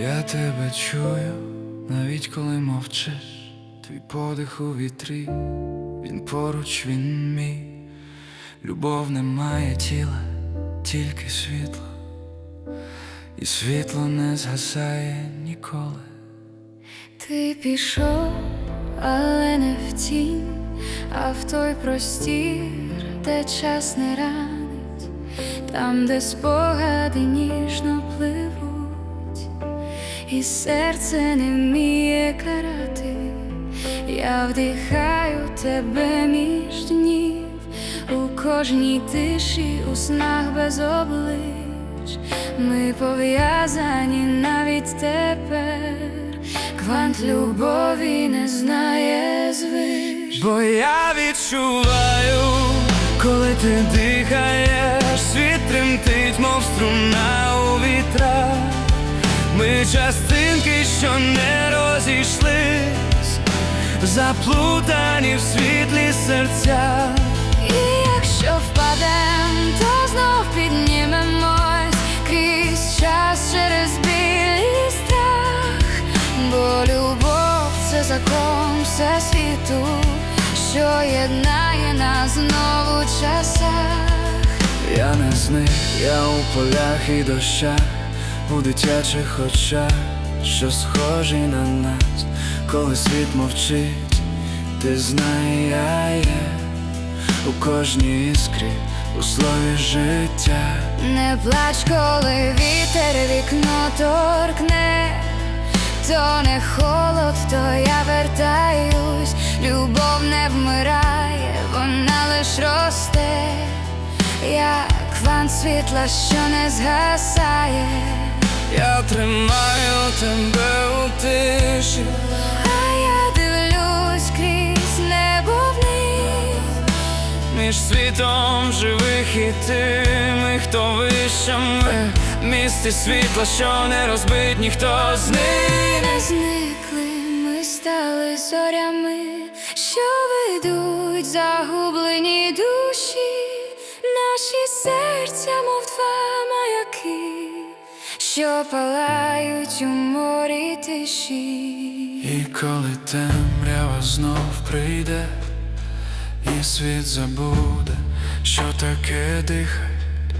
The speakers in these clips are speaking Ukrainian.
Я тебе чую, навіть коли мовчиш, твій подих у вітрі, він поруч, він мій. Любов не має тіла, тільки світло, і світло не згасає ніколи. Ти пішов, але не в тінь, а в той простір, де час не ранить, там, де спогади ніжно пливуть, і серце не вміє карати. Я вдихаю тебе між днів у кожній тиші, у снах без облич. Ми пов'язані навіть тепер. Квант любові не знає звич. Бо я відчуваю, коли ти дихаєш, світ тремтить, мов струна у вітрах. Ми частинки, що не розійшлись, заплутані в світлі серця. І якщо впадем, то знов піднімемось крізь час через біль і страх, бо любов це закон всесвіту, що єднає нас знову в часах. Я не з них, я у полях і дощах, у дитячих очах, що схожі на нас, коли світ мовчить, ти знає, у кожній іскрі, у слові життя. Не плач, коли вітер вікно торкне, то не холод, то я вертаюсь, любов не вмирає, вона лиш росте, як квант світла, що не згасає, Я тримаю тебе у тиші, а я дивлюсь крізь небо вниз. між світом живих і тими, хто вищами, місті світла, що не розбить ніхто з них. не зникли, ми стали зорями, що ведуть загублені душі, наші серця, мов два маяки, що палають у морі тиші. І коли темрява знов прийде, і світ забуде, що таке дихать,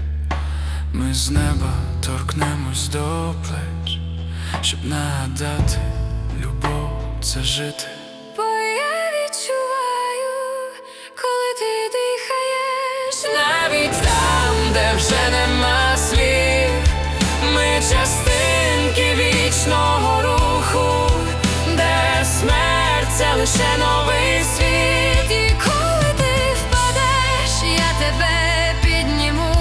ми з неба торкнемось до плеч, щоб нагадати, любов це жити. Бо я відчуваю, коли ти дихаєш, навіть там, де вже нема лише новий світ. І коли ти впадеш, я тебе підніму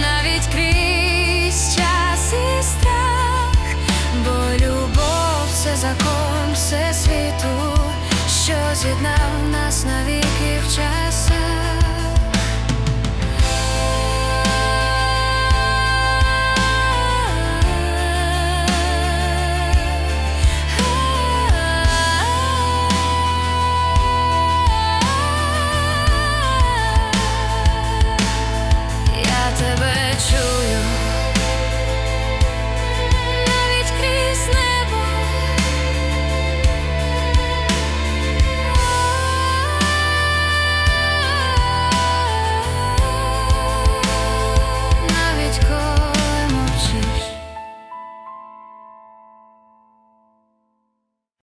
навіть крізь час і страх, бо любов це закон всесвіту, що з'єднав нас навіки.